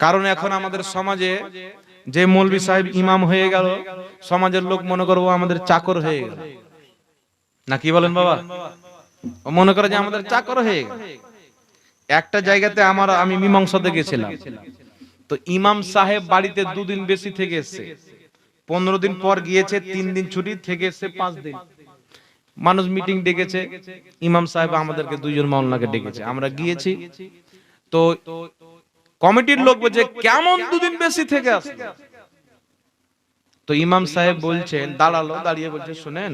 কারণ এখন আমাদের সমাজে যে মৌলবী সাহেব ইমাম হয়ে গেল, সমাজের লোক মনে করব আমাদের চাকর হয়ে গেল। না কি বলেন বাবা? ও মনে করে যে আমাদের চাকর হয়ে গেল। একটা জায়গাতে আমার, আমি মীমাংসাতে গেছিলাম। তো ইমাম সাহেব বাড়িতে দুদিন বেশি থেকে এসছে। পনেরো দিন পর গিয়েছে, তিন দিন ছুটি, থেকে এসছে পাঁচ দিন। মানুষ মিটিং ডেকেছে, ইমাম সাহেব আমাদেরকে দুইজন মাওলানাকে ডেকেছে। আমরা গিয়েছি। তো কমিটির লোক বলছে কেমন দুদিন বেশি থেকে আসছে তো ইমাম সাহেব বলছেন দাঁড়াল দাঁড়িয়ে বলছে শুনেন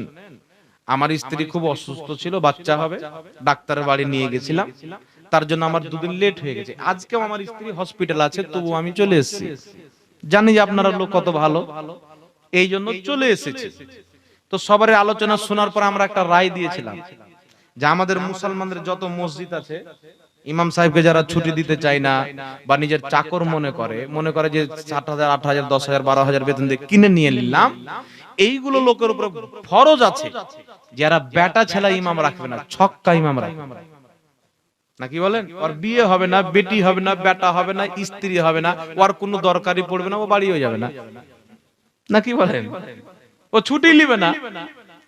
আমার স্ত্রী খুব অসুস্থ ছিল বাচ্চা হবে ডাক্তারের বাড়ি নিয়ে গেছিলাম তার জন্য আমার দুদিন লেট হয়ে গেছে আজকেও আমার স্ত্রী হসপিটাল আছে তবু আমি চলে এসেছি। জানি যে আপনারা লোক কত ভালো এই জন্য চলে এসেছি। তো সবার আলোচনা শোনার পর আমরা একটা রায় দিয়েছিলাম যে আমাদের মুসলমানদের যত মসজিদ আছে ইমাম সাহেবকে যারা ছুটি দিতে চায় না বা নিজের চাকর মনে করে মনে করে যে সাত হাজার, আট হাজার, দশ হাজার, বারো হাজার বেতন দিয়ে কিনে নিয়ে নিলাম, এইগুলো লোকের উপর ফরজ আছে যারা বেটা ছেলে ইমাম রাখবে না, ছক্কা ইমাম রাখবে। নাকি বলেন? ওর বিয়ে হবে না, বেটি হবে না, বেটা হবে না, স্ত্রী হবে না, ওর কোনো দরকারই পড়বে না, ও বাড়িও যাবে না। নাকি বলেন? ও ছুটি নিবে না।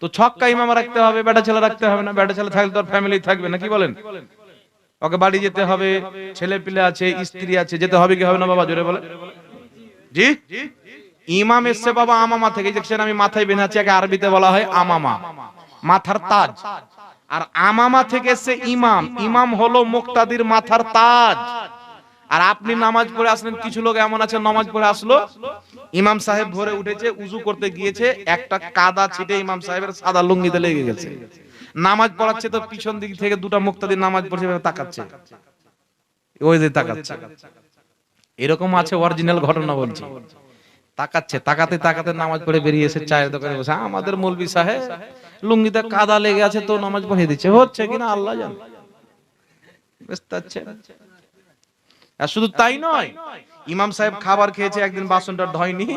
তো ছক্কা ইমাম রাখতে হবে, বেটা ছেলে রাখতে হবে না, বেটা ছেলে থাকলে তোর ফ্যামিলি থাকবে নাকি বলেন? ওকে বাড়ি যেতে হবে ছেলে পিলে আছে, স্ত্রী আছে, যেতে হবে কি হবে না বাবা, জোরে বলে। জি? ইমাম এসছে বাবা আমামা থেকে দেখছেন আমি মাথায় বেঁধে আছি, একে আরবিতে বলা হয় আমামা। মাথার তাজ। আর আমামা থেকে এসছে ইমাম। ইমাম হলো মুক্তাদির মাথার তাজ। আর আপনি নামাজ পড়ে আসলেন, কিছু লোক এমন আছে, নামাজ পড়ে আসলো। ইমাম সাহেব ভোরে উঠেছে, উজু করতে গিয়েছে, একটা কাদা ছিটে ইমাম সাহেবের সাদা লুঙ্গিতে লেগে গেছে। নামাজ পড়াচ্ছে তো পিছন দিক থেকে দুটো মুক্তাদির নামাজ পড়ছে তাকাচ্ছে। ওই যে তাকাচ্ছে। এরকম আছে অরিজিনাল ঘটনা বলছি। তাকাচ্ছে, তাকাতে তাকাতে নামাজ পড়ে বেরিয়ে এসে চায়ের দোকানে বসে আমাদের মৌলবি সাহেব, লুঙ্গিতে কাদা লেগে আছে তো নামাজ পড়িয়ে দিচ্ছে, হচ্ছে কিনা আল্লাহ জান। আর শুধু তাই নয়, ইমাম সাহেব খাবার খেয়েছে, একদিন বাসনটা ধয়নি।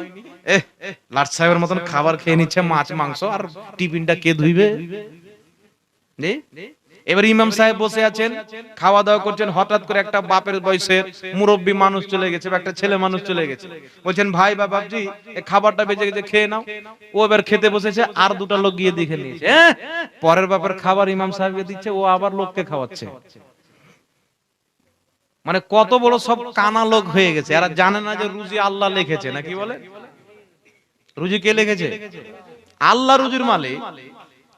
লাট সাহেবের মতন খাবার খেয়ে নিচ্ছে, মাছ, মাংস, আর টিফিনটা কে ধুইবে? এবার ইমাম সাহেব বসে আছেন খাওয়া দাওয়া করছেন, হঠাৎ করে একটা বাপের বয়সের মুরব্বী মানুষ চলে গেছে একটা ছেলে মানুষ চলে গেছে। বলছেন, ভাই বা বাপজি খাবারটা বেঁচে গেছে, খেয়ে নাও। ও এবার খেতে বসেছে, আর দুটো লোক গিয়ে দেখে নিয়েছে? পরের বাপের খাবার ইমাম সাহেবকে দিচ্ছে, ও আবার লোককে খাওয়াচ্ছে। মানে কত বড় সব কানা লোক হয়ে গেছে। এরা জানে না যে রুজি আল্লাহ লিখেছে, নাকি বলে? রুজি কে লিখেছে? আল্লাহ রুজির মালিক।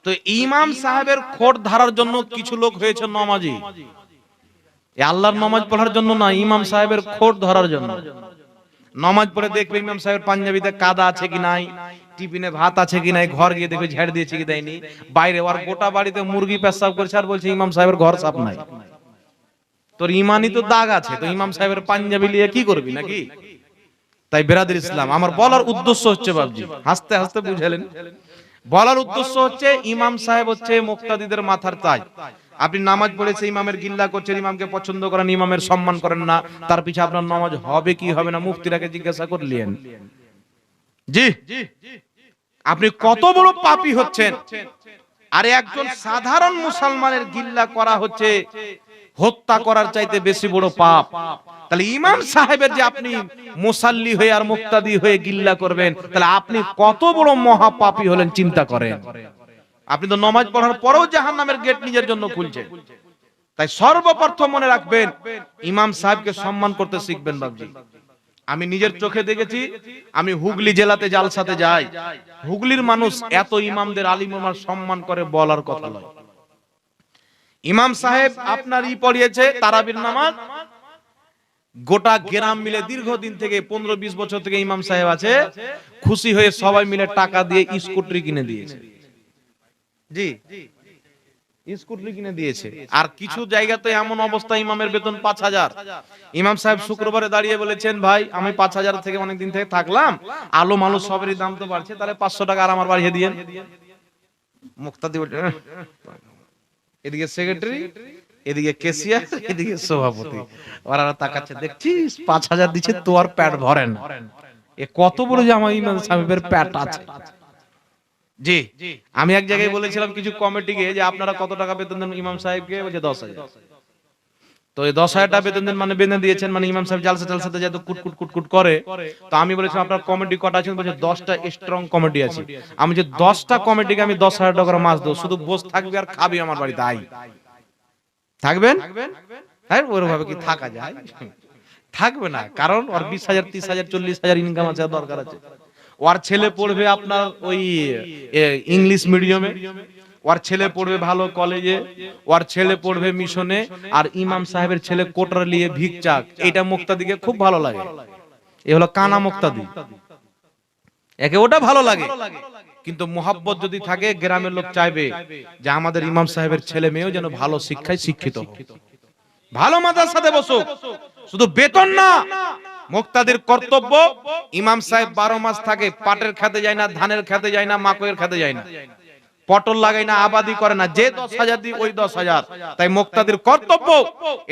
তো ইমাম সাহেবের খোট ধারার জন্য কিছু লোক হয়েছে নমাজি। আল্লাহর নমাজ পড়ার জন্য না, ইমাম সাহেবের খোট ধরার জন্য। নমাজ পড়ে দেখবে ইমাম সাহেবের পাঞ্জাবিতে কাদা আছে কি নাই, টিফিনে ভাত আছে কি নাই, ঘর গিয়ে দেখবে ঝেড় দিয়েছে কি দেয়নি। বাইরে আর গোটা বাড়িতে মুরগি পেশাব করছে আর বলছে ইমাম সাহেবের ঘর সাফ নাই। তোর ইমানই তো দাগ আছে, তো ইমাম সাহেবের পাঞ্জাবি নিয়ে কি করবি নাকি? তাই বেরাদের ইসলাম, আমার বলার উদ্দেশ্য হচ্ছে বাবজি হাসতে হাসতে বুঝালেন। বলার উদ্দেশ্য হচ্ছে ইমাম সাহেব হচ্ছে মুক্তাদিদের মাথার তাজ আপনি নামাজ পড়েছে ইমামের গিল্লা করছেন ইমামকে পছন্দ করেন ইমামের সম্মান করেন না তার পিছে আপনার নামাজ হবে কি হবে না? মুফতিরাকে জিজ্ঞাসা করলেন। জি। আপনি কত বড় পাপী হচ্ছেন। আরে একজন সাধারণ মুসলমানের গিল্লা করা হচ্ছে হত্যা করার চাইতে বেশি বড় পাপ। তাহলে ইমাম সাহেবের যে আপনি মুসাল্লি হয়ে আর মুক্তাদি হয়ে গিল্লা করবেন তাহলে আপনি কত বড় মহাপাপী হলেন চিন্তা করেন। আপনি তো নমাজ পড়ার পরেও জাহান নামের গেট নিজের জন্য খুলছেন। তাই সর্বপ্রথম মনে রাখবেন ইমাম সাহেবকে সম্মান করতে শিখবেন বাবজি আমি নিজের চোখে দেখেছি আমি হুগলি জেলাতে জালসাতে যাই। হুগলির মানুষ এত ইমামদের আলিম আমার সম্মান করে বলার কথা নয়। ইমাম সাহেব আপনার ই পড়িয়েছে তারাবির নামাজ। গোটা গ্রাম মিলে দীর্ঘদিন থেকে পনেরো বিশ বছর থেকে ইমাম সাহেব আছে। খুশি হয়ে সবাই মিলে টাকা দিয়ে স্কুটারি কিনে দিয়েছে। জি। স্কুটারি কিনে দিয়েছে। আর কিছু জায়গাতে এমন অবস্থা ইমামের বেতন পাঁচ হাজার। ইমাম সাহেব শুক্রবারে দাঁড়িয়ে বলেছেন ভাই আমি পাঁচ হাজার থেকে অনেক দিন থেকে থাকলাম। আলো মালো সবেরই দাম তো বাড়ছে তাহলে পাঁচশো টাকা আর আমার বাড়িয়ে দিয়ে মুক্তাদি বলছে "এহ, এদিকে সেক্রেটারি এদিকে কেসিয়ার এদিকে সভাপতি। ওরা তাকাচ্ছে দেখছিস পাঁচ হাজার দিচ্ছে তো আর প্যাট ভরে না এ কত বড় যে আমার ইমাম সাহেবের প্যাট আছে? জি আমি এক জায়গায় বলেছিলাম কিছু কমিটিকে যে আপনারা কত টাকা বেতন দেন? ইমাম সাহেবকে বলছে দশ হাজার। তো এই দশ হাজার টাকা বেতন দেন মানে বেঁধে দিয়েছেন মানে ইমাম সাহেব জালসা টালসাতে যাতে কুটকুট কুটকুট করে তো আমি বলেছিলাম আপনার কমেডি কটা আছে? বলছে দশটা স্ট্রং কমেডি আছে। আমি যে দশটা কমিটিকে আমি দশ হাজার টাকার মাছ দেবো শুধু বস থাকবে আর খাবি আমার বাড়িতে আই থাকবেন? হ্যাঁ ওরকম ভাবে কি থাকা যায়? থাকবে না কারণ ওর বিশ হাজার তিরিশ হাজার চল্লিশ হাজার ইনকাম আছে দরকার আছে। ওর ছেলে পড়বে আপনার ওই ইংলিশ মিডিয়ামে ওর ছেলে পড়বে ভালো কলেজে ওর ছেলে পড়বে মিশনে আর ইমাম সাহেবের ছেলে কোটার নিয়ে ভিক্ষাক। এটা মুক্তাদিকে খুব ভালো লাগে। এ হলো কানা মুক্তাদি। একে ওটা ভালো লাগে। কিন্তু মোহাব্বত যদি থাকে গ্রামের লোক চাইবে যে আমাদের ইমাম সাহেবের ছেলে মেয়েও যেন ভালো শিক্ষায় শিক্ষিত ভালো ভালো সাথে বসুক শুধু বেতন না। মুক্তাদের কর্তব্য ইমাম সাহেব বারো মাস থাকে পাটের খেতে যায় না ধানের খেতে যায় না মাকয়ের খেতে যায় না। পটল লাগাই না, আবাদি করে না, যে দশ হাজার দিই, ওই দশ হাজার। তাই মুক্তাদের কর্তব্য,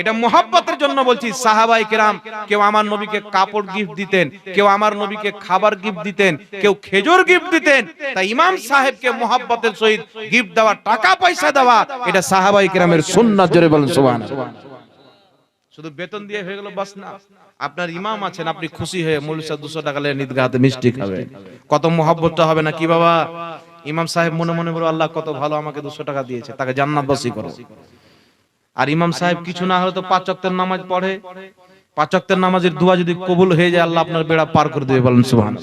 এটা মোহাব্বতের জন্য বলছি সাহাবাই কেরাম, কেউ আমার নবীকে কাপড় গিফট দিতেন, কেউ আমার নবীকে খাবার গিফট দিতেন, কেউ খেজুর গিফট দিতেন, তাই ইমাম সাহেবকে মোহাব্বতের সহিত গিফট দেওয়া, টাকা পয়সা দেওয়া, এটা সাহাবাই কেরামের সুন্নাত, জোরে বলেন, সুবহানাল্লাহ। শুধু বেতন দিয়ে হয়ে গেল, বাস না। আপনার ইমাম আছেন, আপনি খুশি হয়ে মৌলিসা দুশো টাকা লেন ঈদগাহতে মিষ্টি খাবে কত মহব্বতটা হবে না কি বাবা? ইমাম সাহেব মনে মনে বলো আল্লাহ কত ভালো আমাকে দুশো টাকা দিয়েছে, তাকে জান্নাত বাসী করো। আর ইমাম সাহেব কিছু না হলে তো পাঁচ ওয়াক্তের নামাজ পড়ে। পাঁচ ওয়াক্তের নামাজের দোয়া যদি কবুল হয়ে যায়, আল্লাহ আপনার বেড়া পার করে দেবে বলেন সুবহান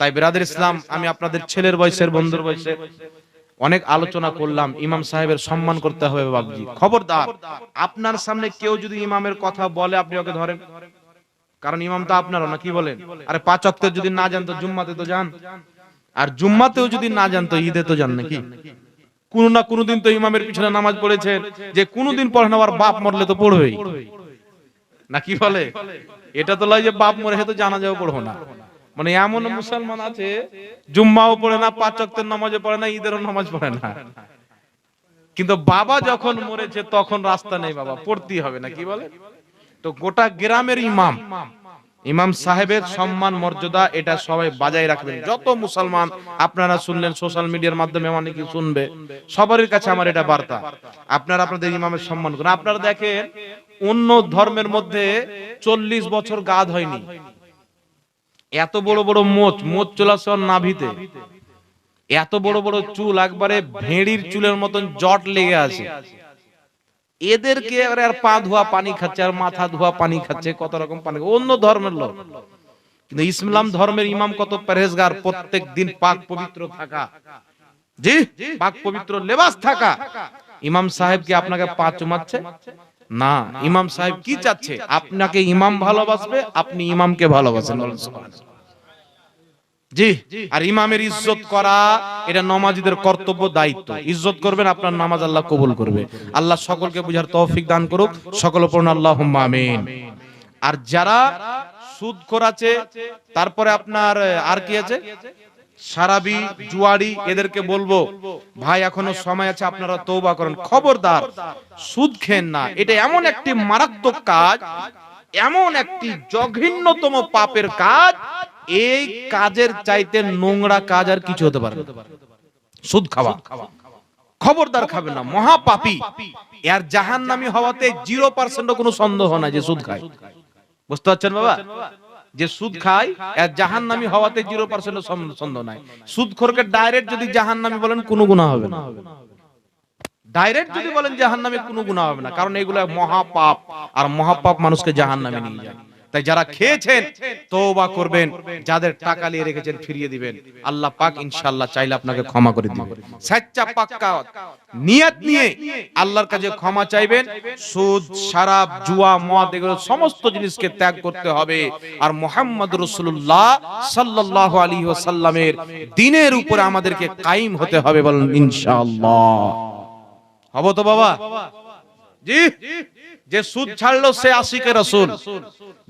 তাই বেরাদের ইসলাম, আমি আপনাদের ছেলের বয়সের, বন্ধুর বয়সের অনেক আলোচনা করলাম। ইমাম সাহেবের সম্মান করতে হবে বাবজি খবরদার, আপনার সামনে কেউ যদি ইমামের কথা বলে, আপনি ওকে ধরেন। কারণ ইমাম তো আপনারও না, কি বলেন? আরে পাঁচ অক্টের যদি না জানতো জুম্মাতে তো যান। আর জুম্মাতেও যদি না জানতো, ঈদে তো যান নাকি? কোন না কোনদিন তো ইমামের পিছনে নামাজ পড়েছেন যে কোনদিন পড়ে না, আবার বাপ মরলে তো পড়বেই। না কি বলে? এটা তো লয় যে বাপ মরে তো জানা যাও পড়ব না। মানে এমন মুসলমান আছে, জুম্মাও পড়ে না, পাঁচ ওয়াক্তের নামাজও পড়ে না, ঈদেরও নামাজ পড়ে না। কিন্তু বাবা যখন মরেছে, তখন রাস্তা নেই বাবা, পড়তেই হবে না, কি বলে? তো গোটা গ্রামের ইমাম ইমাম সাহেবের সম্মান, মর্যাদা, এটা সবাই বাজায় রাখবেন। যত মুসলমান আপনারা শুনলেন সোশ্যাল মিডিয়ার মাধ্যমে অনেকে শুনবে, সবারই কাছে আমার এটা বার্তা। আপনারা আপনাদের ইমামের সম্মান করুন। আপনারা দেখেন, অন্য ধর্মের মধ্যে চল্লিশ বছর গাদ হয়নি। এত বড় বড় মোচ মোচ চলে আসে ওর নাভিতে। এত বড় বড় চুল, একবারে ভেড়ির চুলের মতন জট লেগে আছে। এদেরকে আর পা ধোয়া, পানি খাচ্ছে, আর মাথা ধোয়া, পানি খাচ্ছে, কত রকম পানি অন্য ধর্মের লোক। কিন্তু ইসলাম ধর্মের ইমাম কত পরহেজগার, প্রত্যেক দিন পাক পবিত্র থাকা। জি, পাক পবিত্র লেবাস থাকা। ইমাম সাহেব কি আপনাকে পা চুমাচ্ছে? না, ইমাম সাহেব কি চাচ্ছে? আপনাকে ইমাম ভালোবাসবে, আপনি ইমামকে ভালোবাসেন। জি। আর ইমামের ইজ্জত করা এটা নমাজিদের কর্তব্য দায়িত্ব। ইজ্জত করবেন আপনার নামাজ আল্লাহ কবুল করবে। আল্লাহ সকলকে বুঝার তৌফিক দান করুক। সকল পূর্ণ আল্লাহ আমিন। আর যারা সুদ করাছে তারপরে আপনার আর কি আছে? সারাবি জুয়ারি এদেরকে বলব ভাই এখনও সময় আছে আপনারা তৌবা করেন। খবরদার সুদ খেন না। এটা এমন একটি মারাত্মক কাজ এমন একটি জঘন্যতম পাপের কাজ এই কাজের চাইতে নোংরা কাজ আর কিছু হতে পারে সুদ খাওয়া। খবরদার খাবে না, মহাপাপী। এর জাহান্নামী হওয়াতে জিরো পার্সেন্ট কোনো সন্দেহ নাই যে সুদ খায়। বুঝতে পারছেন বাবা? যে সুদ খায়, এর জাহান্নামী হওয়াতে জিরো পার্সেন্ট সন্দেহ নাই। সুদখোরকে ডাইরেক্ট যদি জাহান্নামী বলেন, কোনো গুনাহ হবে না। ডাইরেক্ট যদি বলেন, জাহান্নামে কোনো গুনাহ হবে না। কারণ এগুলো মহাপাপ। আর মহাপাপ মানুষকে জাহান্নামে নিয়ে যায়। তাই যারা খেয়েছেন তওবা করবেন যাদের টাকা নিয়ে রেখেছেন ফিরিয়ে দিবেন। আল্লাহ পাক ইনশাআল্লাহ চাইলে আপনাকে ক্ষমা করে দিবেন। সাচ্চা পাক্কা নিয়ত নিয়ে আল্লাহর কাছে ক্ষমা চাইবেন। সুদ শরাব জুয়া মদ এগুলো সমস্ত জিনিসকে ত্যাগ করতে হবে। আর মোহাম্মদ রাসূলুল্লাহ সাল্লাল্লাহু আলাইহি ওয়াসাল্লামের দ্বীনের উপরে আমাদেরকে কায়েম হতে হবে বলেন ইনশাআল্লাহ। হব তো বাবা। জি। যে সুদ ছাড়লো সে আশিকে রসুল।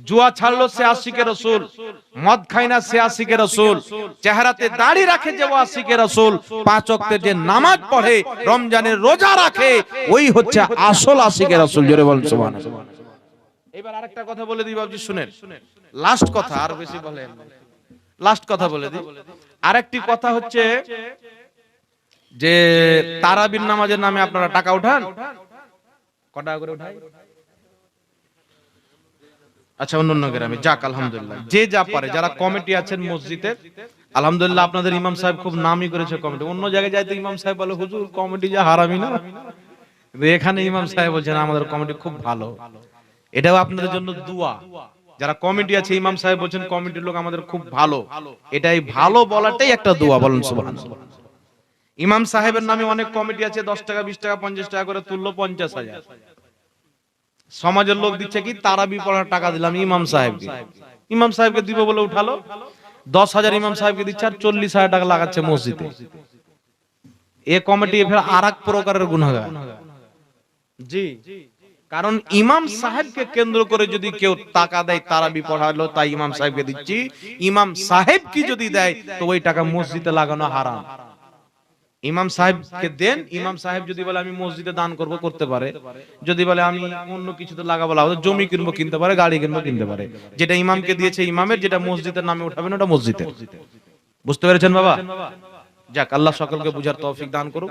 জুয়া ছাড়লো সে আশিকে রসুল। মদ খায় না সে আশিকে রসুল। চেহারাতে দাড়ি রাখে যে ও আশিকে রসুল। পাঁচ ওয়াক্তের যে নামাজ পড়ে, রমজানের রোজা রাখে, ওই হচ্ছে আসল আশিকে রসুল। জোরে বলেন, সুবহানাল্লাহ। এবার আরেকটা কথা বলে দিই, বাবজি, শুনেন। লাস্ট কথা, আর বেশি বলেন। লাস্ট কথা বলে দিই। আরেকটি কথা হচ্ছে যে, তারাবির নামাজের নামে আপনারা টাকা উঠান? ক টাকা করে উঠাই? আচ্ছা অন্য অন্য গ্রামে। যাক, আলহামদুলিল্লাহ। যে যা পারে, যারা কমিটি আছেন মসজিদের আলহামদুলিল্লাহ আপনাদের ইমাম সাহেব খুব নামই করেছে কমিটি। অন্য জায়গায় যাইতে ইমাম সাহেব বলে, হুজুর, কমিটি যা হারামি না? কিন্তু এখানে ইমাম সাহেব বলছেন, আমাদের কমিটি খুব ভালো। এটাও আপনাদের জন্য দুয়া। যারা কমিটি আছে, ইমাম সাহেব বলছেন, কমিটির লোক আমাদের খুব ভালো। এটাই ভালো বলাটাই একটা দোয়া, বলেন সুবহানাল্লাহ। ইমাম সাহেবের নামে অনেক কমিটি আছে, দশ টাকা, বিশ টাকা, পঞ্চাশ টাকা করে তুললো, পঞ্চাশ হাজার। সমাজের লোক দিচ্ছে কি? তারাবি পড়ার টাকা দিলাম ইমাম সাহেবকে। ইমাম সাহেবকে। দিব বলে উঠালো। দশ হাজার ইমাম সাহেবকে দিচ্ছে আর চল্লিশ হাজার টাকা লাগাচ্ছে মসজিদে। এ কমিটি ফের আর এক প্রকারের গুণাগার জি। কারণ ইমাম সাহেবকে কেন্দ্র করে যদি কেউ টাকা দেয় তারাবি পড়ালো তাই ইমাম সাহেবকে দিচ্ছি। ইমাম সাহেব কি যদি দেয় তো ওই টাকা মসজিদে লাগানো হারাম। ইমাম সাহেবকে দেন, ইমাম সাহেব যদি বলে, আমি মসজিদে দান করব করতে পারে। যদি বলে, আমি অন্য কিছুতে লাগাবো লাগাবো, জমি কিনবো, কিনতে পারে, গাড়ি কিনবো, কিনতে পারে। যেটা ইমামকে দিয়েছে ইমামের, যেটা মসজিদের নামে উঠাবেন, ওটা মসজিদে বুঝতে পেরেছেন বাবা? যাক, আল্লাহ সকলকে বুঝার তৌফিক দান করুক।